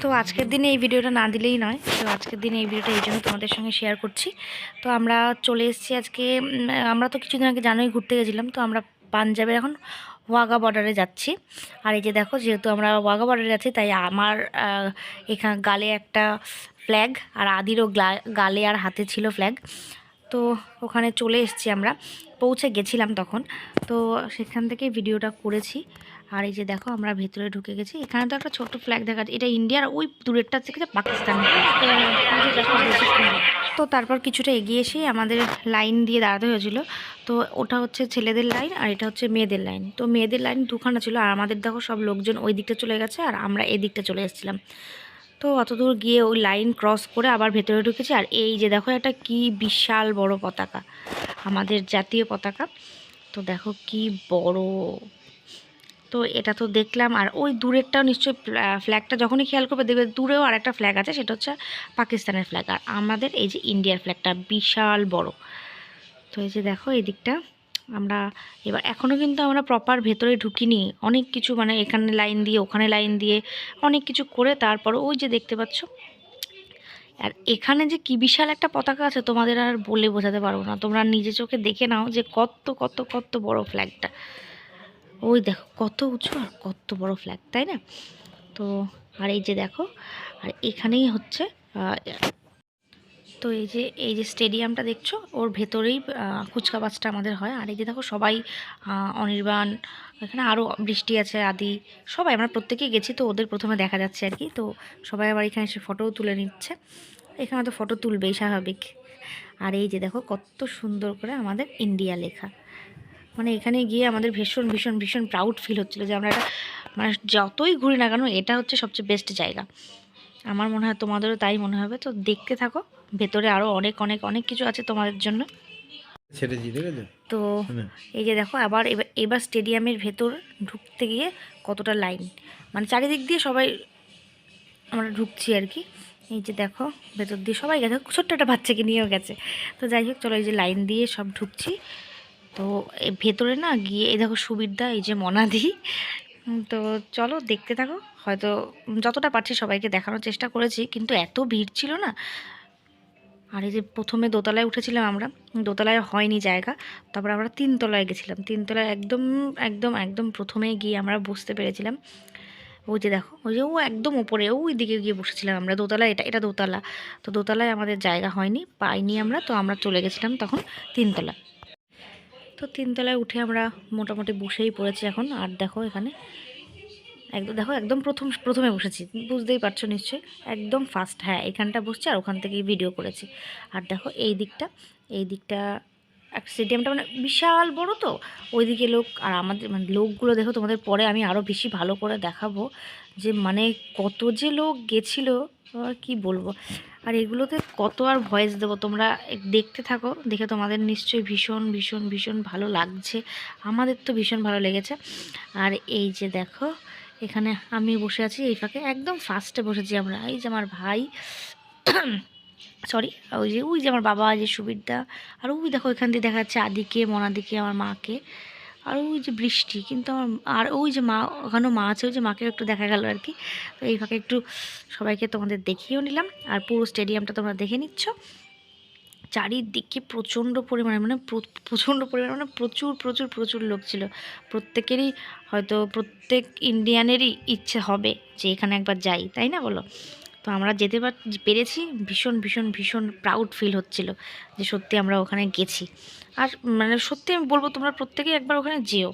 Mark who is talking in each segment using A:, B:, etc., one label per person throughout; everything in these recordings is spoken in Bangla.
A: তো আজকের দিনে এই ভিডিওটা না দিলেই নয়। তো আজকের দিনে এই ভিডিওটা এই জন্য তোমাদের সঙ্গে শেয়ার করছি। তো আমরা চলে এসেছি আজকে আমরা তো কিছুদিন আগে জানোই ঘুরতে গেছিলাম, তো আমরা পাঞ্জাবের এখন ওয়াগা বর্ডারে যাচ্ছি। আর এই যে দেখো, যেহেতু আমরা ওয়াগা বর্ডারে যাচ্ছি, তাই আমার এখানে গালে একটা ফ্ল্যাগ আর আদিরও গ্লা- আর হাতে ছিল ফ্ল্যাগ তো ওখানে চলে এসেছি আমরা। পৌঁছে গেছিলাম তখন। তো সেখান থেকে ভিডিওটা করেছি। আর এই যে দেখো, আমরা ভেতরে ঢুকে গেছি। এখানে তো একটা ছোট্ট ফ্ল্যাগ দেখা যাচ্ছে। এটা ইন্ডিয়ার ওই দূরেরটা থেকে পাকিস্তান। তো তারপর কিছুটা এগিয়ে এসে আমাদের লাইন দিয়ে দাঁড়াতে হয়েছিল। তো ওটা হচ্ছে ছেলেদের লাইন আর এটা হচ্ছে মেয়েদের লাইন তো মেয়েদের লাইন দুখানা ছিল আর আমাদের দেখো সব লোকজন ওই দিকটা চলে গেছে আর আমরা এই দিকটা চলে এসেছিলাম। তো অত দূর গিয়ে ওই লাইন ক্রস করে আবার ভেতরে ঢুকেছি। আর এই যে দেখো একটা কি বিশাল বড় পতাকা। আমাদের জাতীয় পতাকা। তো দেখো কি বড়। তো এটা তো দেখলাম। আর ওই দূরেরটাও নিশ্চয়ই ফ্ল্যাগটা যখনই খেয়াল করবে দেখবে দূরেও আর একটা ফ্ল্যাগ আছে, সেটা হচ্ছে পাকিস্তানের ফ্ল্যাগ। আর আমাদের এই যে ইন্ডিয়ার ফ্ল্যাগটা বিশাল বড়। তো এই যে দেখো এই দিকটা, আমরা এবার এখনও কিন্তু আমরা প্রপার ভেতরে ঢুকিনি। অনেক কিছু মানে এখানে লাইন দিয়ে, ওখানে লাইন দিয়ে অনেক কিছু করে তারপর ওই যে দেখতে পাচ্ছ। আর এখানে যে কি বিশাল একটা পতাকা আছে, তোমাদের আর বলে বোঝাতে পারব না। তোমরা নিজে চোখে দেখে নাও যে কত কত কত বড় ফ্ল্যাগটা ওই দেখো, কত উঁচু আর কত বড় ফ্ল্যাগ তাই না? তো, আর এই যে দেখো, আর এখানেই হচ্ছে তো এই যে এই যে স্টেডিয়ামটা দেখছ, ওর ভেতরেই কুচকাবাজটা আমাদের হয়। আর এই যে দেখো, সবাই অনির্বাণ, এখানে আরও বৃষ্টি আছে, আদি, সবাই, আমরা প্রত্যেকেই গেছি, তো ওদের প্রথমে দেখা যাচ্ছে আর কি। তো সবাই আবার এখানে এসে ফটোও তুলে নিচ্ছে। এখানে তো ফটো তুলবেই, স্বাভাবিক। আর এই যে দেখো, কত সুন্দর করে আমাদের ইন্ডিয়া লেখা। মানে এখানে গিয়ে আমাদের ভীষণ ভীষণ ভীষণ প্রাউড ফিল হচ্ছিল যে আমরা এটা মানে যতই ঘুরি না কেন এটা হচ্ছে সবচেয়ে বেস্ট জায়গা। আমার মনে হয় তোমাদেরও তাই মনে হবে। তো দেখতে থাকো ভেতরে আরও অনেক অনেক অনেক কিছু আছে তোমাদের জন্য। তো?
B: হ্যাঁ।
A: এই যে দেখো আবার এবার এবার স্টেডিয়ামের ভেতর ঢুকতে গিয়ে কতটা লাইন মানে চারিদিক দিয়ে সবাই আমরা ঢুকছি আর কি। এই যে দেখো ভেতর দিয়ে সবাই গেছে। ছোট্ট একটা বাচ্চাকে নিয়েও গেছে। তো যাই হোক চলো এই যে লাইন দিয়ে সব ঢুকছি। তো ভেতরে না গিয়ে, এই দেখো সুবিরদা এই যে মনাদি। তো চলো দেখতে থাকো। হয়তো যতটা পারছি সবাইকে দেখানোর চেষ্টা করেছি, কিন্তু এত ভিড় ছিল না। আর এই যে প্রথমে দোতলায় উঠেছিলাম আমরা, দোতলায় হয়নি জায়গা। তারপর আমরা তিনতলায় গেছিলাম। তিনতলায় একদম একদম একদম প্রথমে গিয়ে আমরা বসতে পেরেছিলাম। ওই যে দেখো, ওই যে ও একদম ওপরে ওই দিকে গিয়ে বসেছিলাম আমরা। দোতলা, এটা এটা দোতলা। তো দোতলায় আমাদের জায়গা হয়নি, পাইনি আমরা। তো আমরা চলে গেছিলাম তখন তিনতলা। তো তিনতলায় উঠে আমরা মোটামুটি বসেই পড়েছি এখন। আর দেখো এখানে একদম দেখো একদম প্রথম প্রথমে বসেছি। বুঝতেই পারছ নিশ্চয়ই। একদম ফার্স্ট হ্যাঁ এখানটা বসছি আর ওখান থেকেই ভিডিও করেছি। আর দেখো এই দিকটা এই দিকটা এক স্টেডিয়ামটা মানে বিশাল বড় তো। ওইদিকে লোক আর আমাদের মানে লোকগুলো দেখো তোমাদের পরে আমি আরও বেশি ভালো করে দেখাবো যে মানে কত যে লোক গেছিল কি বলব? আর এগুলোতে কত আর ভয়েস দেবো? তোমরা দেখতে থাকো, দেখে তোমাদের নিশ্চয়ই ভীষণ ভীষণ ভীষণ ভালো লাগছে। আমাদের তো ভীষণ ভালো লেগেছে। আর এই যে দেখো, এখানে আমি বসে আছি, এই ফাঁকে একদম ফার্স্টে বসেছি আমরা। এই যে আমার ভাই সরি ওই যে ওই যে আমার বাবা যে সুবিরদা আর ওই দেখো, এখান দিয়ে দেখা যাচ্ছে আদিকে, মনাদিকে, আমার মাকে। আর ওই যে বৃষ্টি, কিন্তু আমার আর ওই যে মা, ওখানেও মা আছে, ওই যে মাকেও একটু দেখা গেল আর কি। তো এই ফাঁকে একটু সবাইকে তোমাদের দেখিয়েও নিলাম। আর পুরো স্টেডিয়ামটা তোমরা দেখে নিচ্ছ। চারিদিকে প্রচণ্ড পরিমাণে মানে প্রচণ্ড পরিমাণে মানে প্রচুর প্রচুর প্রচুর লোক ছিল। প্রত্যেকেরই হয়তো, প্রত্যেক ইন্ডিয়ানেরই ইচ্ছে হবে যে এখানে একবার যাই, তাই না বলো? তো আমরা যেতে পার, পেরেছি। ভীষণ ভীষণ ভীষণ প্রাউড ফিল হচ্ছিল যে সত্যি আমরা ওখানে গেছি। আর মানে সত্যি আমি বলব, তোমরা প্রত্যেকেই একবার ওখানে যেও।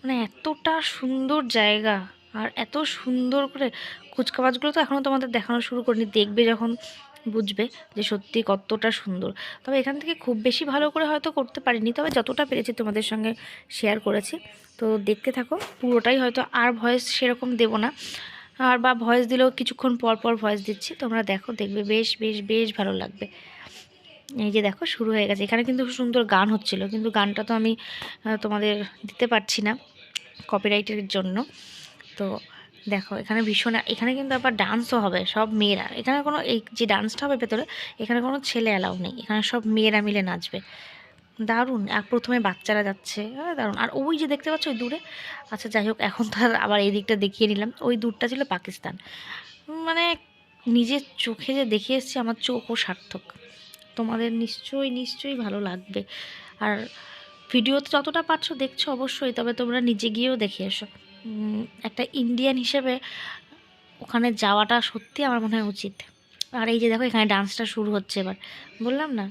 A: মানে এতটা সুন্দর জায়গা আর এত সুন্দর করে কুচকাওয়াজগুলো তো এখনও তোমাদের দেখানো শুরু করিনি, দেখবে যখন বুঝবে যে সত্যি কতটা সুন্দর। তবে এখান থেকে খুব বেশি ভালো করে হয়তো করতে পারিনি, তবে যতটা পেরেছি তোমাদের সঙ্গে শেয়ার করেছি। তো দেখতে থাকো, পুরোটাই হয়তো আর ভয়েস সেরকম দেবো না। আর বা ভয়েস দিলেও কিছুক্ষণ পর পর ভয়েস দিচ্ছি, তোমরা দেখো, দেখবে, বেশ বেশ বেশ ভালো লাগবে। এই যে দেখো, শুরু হয়ে গেছে। এখানে কিন্তু সুন্দর গান হচ্ছিল, কিন্তু গানটা তো আমি তোমাদের দিতে পারছি না কপিরাইটের জন্য। তো দেখো, এখানে ভীষণ, এখানে কিন্তু আবার ডান্সও হবে, সব মেয়েরা। এখানে কোনো, এই যে ডান্সটা হবে ভেতরে, এখানে কোনো ছেলে অ্যালাউ নেই। এখানে সব মেয়েরা মিলে নাচবে। দারুণ। আর প্রথমে বাচ্চারা যাচ্ছে দারুণ। আর ওই যে দেখতে পাচ্ছ, ওই দূরে? আচ্ছা যাই হোক, এখন তো আবার এই দিকটা দেখিয়ে নিলাম। ওই দূরটা ছিল পাকিস্তান। মানে নিজের চোখে যে দেখে এসেছি, আমার চোখও সার্থক। তোমাদের নিশ্চয়ই নিশ্চয়ই ভালো লাগবে। আর ভিডিওতে যতটা পারছ দেখছ অবশ্যই, তবে তোমরা নিজে গিয়েও দেখে এসো। একটা ইন্ডিয়ান হিসেবে ওখানে যাওয়াটা সত্যি আমার মনে হয় উচিত। আর এই যে দেখো, এখানে ডান্সটা শুরু হচ্ছে এবার। বললাম না,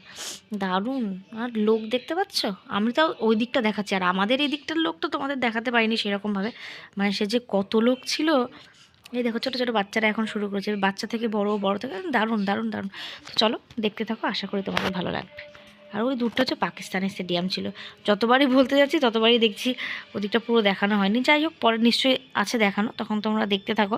A: দারুণ। আর লোক দেখতে পাচ্ছ? আমি তাও ওই দিকটা দেখাচ্ছি। আর আমাদের এই দিকটার লোক তো তোমাদের দেখাতে পারিনি সেরকমভাবে। মানে সে যে কত লোক ছিল এই দেখো ছোটো ছোটো বাচ্চারা এখন শুরু করেছে। বাচ্চা থেকে বড় বড় থেকে দারুণ দারুণ দারুণ। তো চলো দেখতে থাকো, আশা করি তোমাদের ভালো লাগবে। আর ওই দূরটা হচ্ছে পাকিস্তানের স্টেডিয়াম ছিল। যতবারই বলতে যাচ্ছি, ততবারই দেখছি, ওদিকটা পুরো দেখানো হয়নি। যাই হোক, পরে নিশ্চয়ই আছে দেখানো, তখন তোমরা দেখতে থাকো।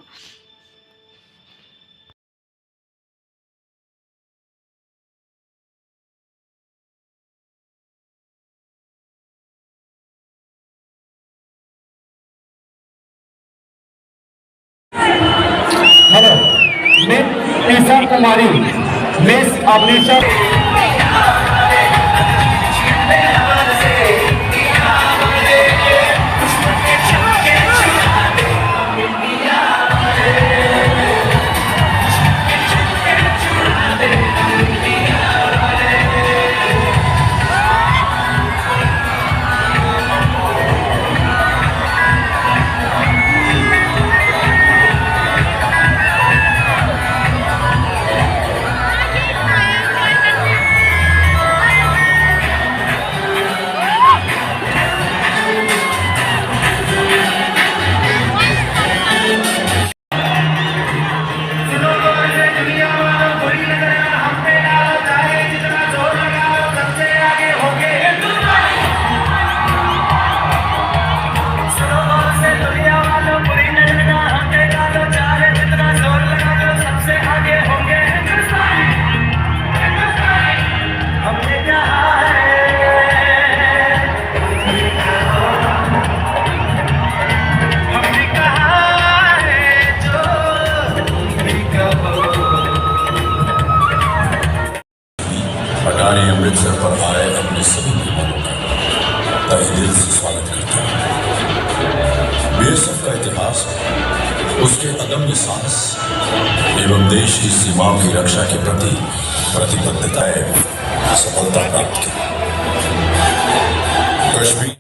C: combination. अदम्य साहस एवं देश की सीमाओं की रक्षा के प्रति प्रतिबद्धताएँ सफलता प्राप्त की। कश्मीर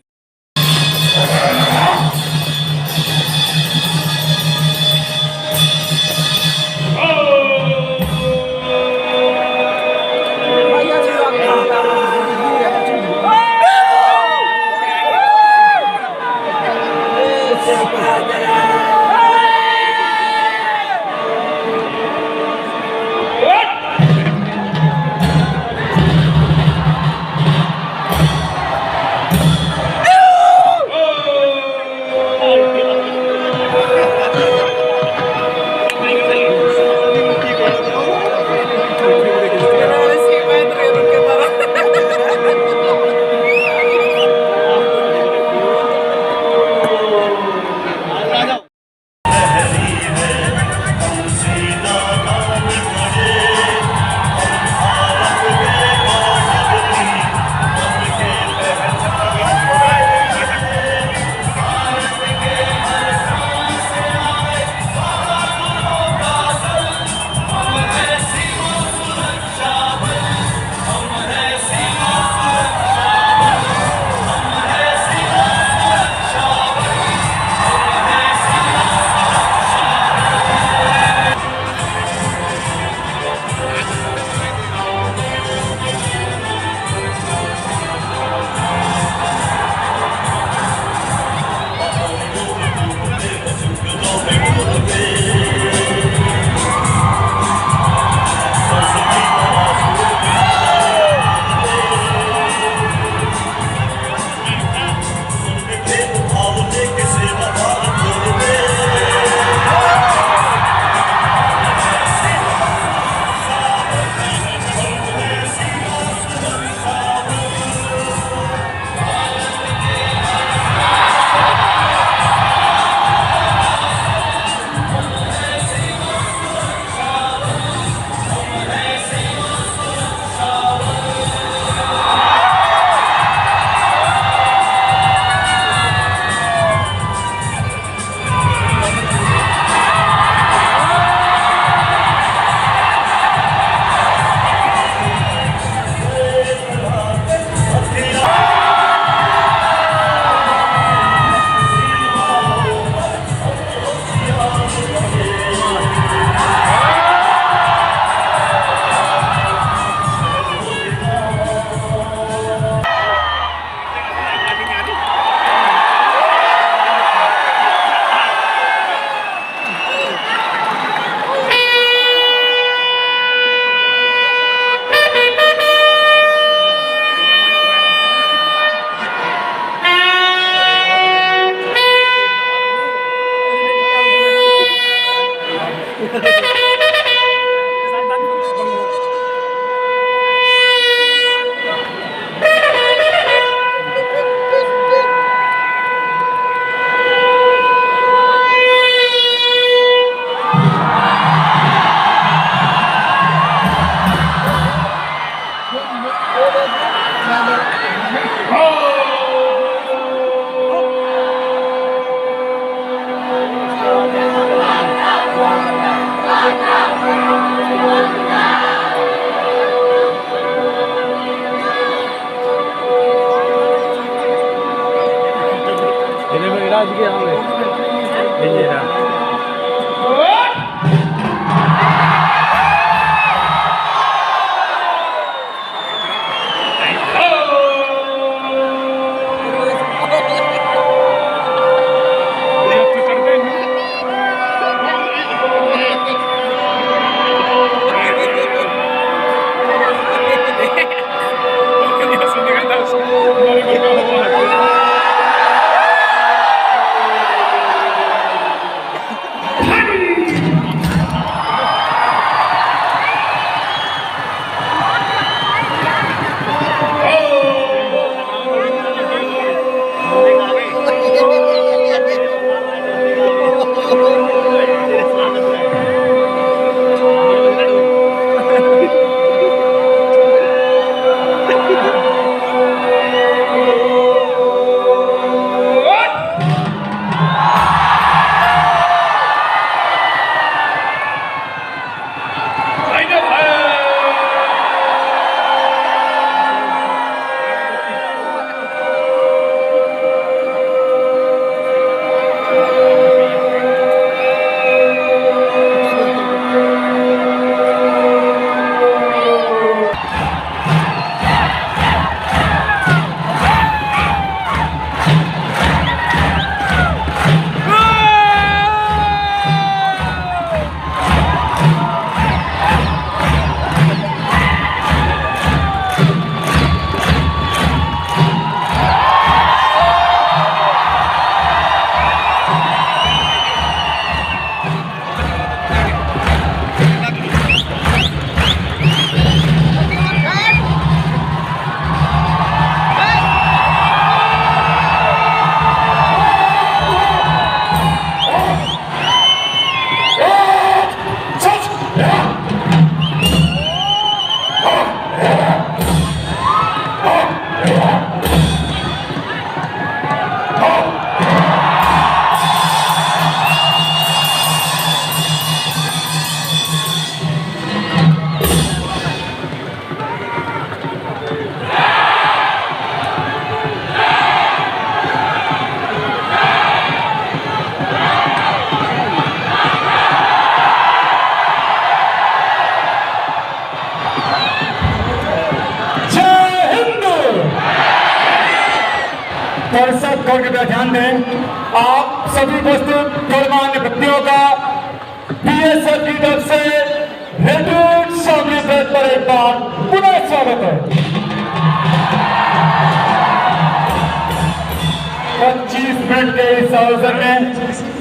D: पच्चीस के इस अवसर में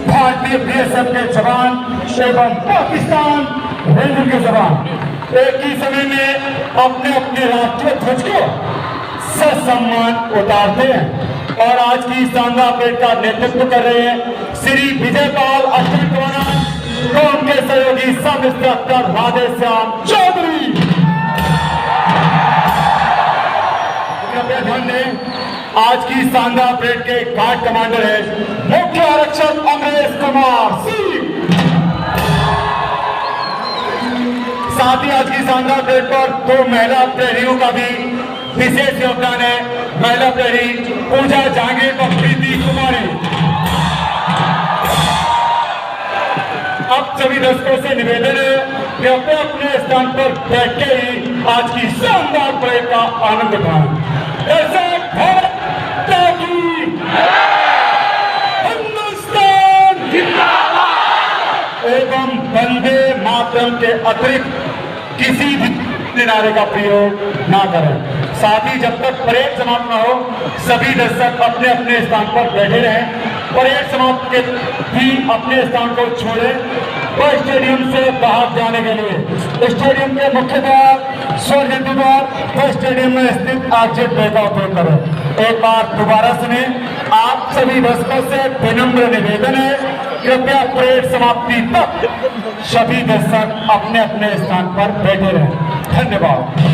D: भारतीय बीएसएफ के जवान एवं पाकिस्तान रेंजर के जवान एक ही समय में अपने अपने राष्ट्रीय ध्वज को ससम्मान उतारते हैं और आज की शानदार परेड का नेतृत्व कर रहे हैं श्री विजय पाल अष्टमी कमांड और उनके सहयोगी सब इंस्ट्रक्टर राधे श्याम चौधरी ध्यान दें आज की शानदार परेड के गार्ड कमांडर है मुख्य आरक्षक अमरेश कुमार सिंह। साथ ही आज की शानदार परेड पर दो महिला प्रहरियों का भी विशेष योगदान है। महिला प्रहरी पूजा जहांगीर व प्रीति कुमारी। अब सभी दर्शकों से निवेदन है कि अपने अपने स्थान पर बैठ के ही आज की शानदार परेड का आनंद उठाएँ। ऐसे मातरम के अतिरिक्त किसी भी नारे का प्रयोग ना करें। साथ ही जब तक परेड समाप्त न हो, सभी दर्शक अपने अपने स्थान पर बैठे रहें। परेड समाप्त के भी अपने स्थान को छोड़ें। तो स्टेडियम से बाहर जाने के लिए, स्टेडियम के मुख्य द्वार, स्वर्गीय द्वार तो स्टेडियम में स्थित आक्षेप बेटा उपयोग करो। एक बार दोबारा सुने। आप सभी दर्शकों से विनम्र निवेदन है। कृपया परेड समाप्ति तक सभी दर्शक अपने अपने स्थान पर बैठे रहें। धन्यवाद।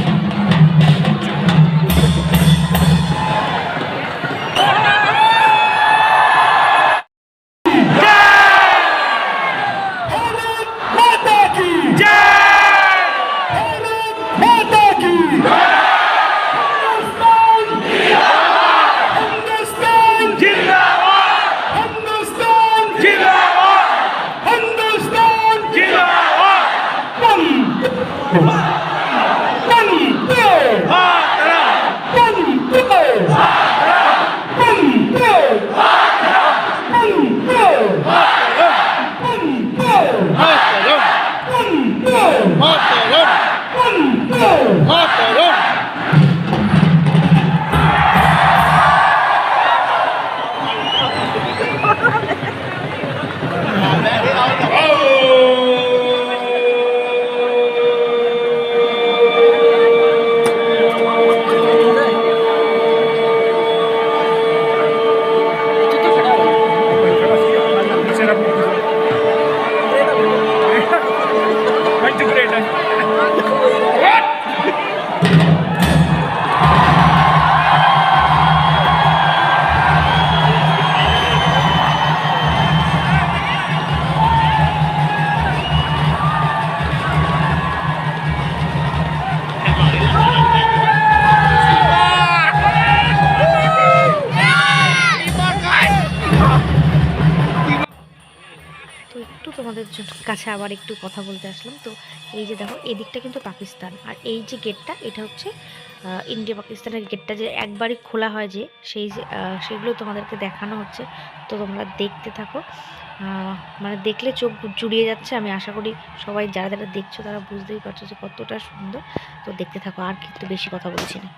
A: কাছে আবার একটু কথা বলতে আসলাম। তো এই যে দেখো এদিকটা কিন্তু পাকিস্তান। আর এই যে গেটটা, এটা হচ্ছে ইন্ডিয়া পাকিস্তানের গেটটা যে একবারই খোলা হয় যে, সেই সেগুলো তোমাদেরকে দেখানো হচ্ছে। তো তোমরা দেখতে থাকো। মানে দেখলে চোখ জুড়িয়ে যাচ্ছে। আমি আশা করি সবাই যারা যারা দেখছ তারা বুঝতেই পারছ যে কতটা সুন্দর। তো দেখতে থাকো, আর কিন্তু বেশি কথা বলছি না।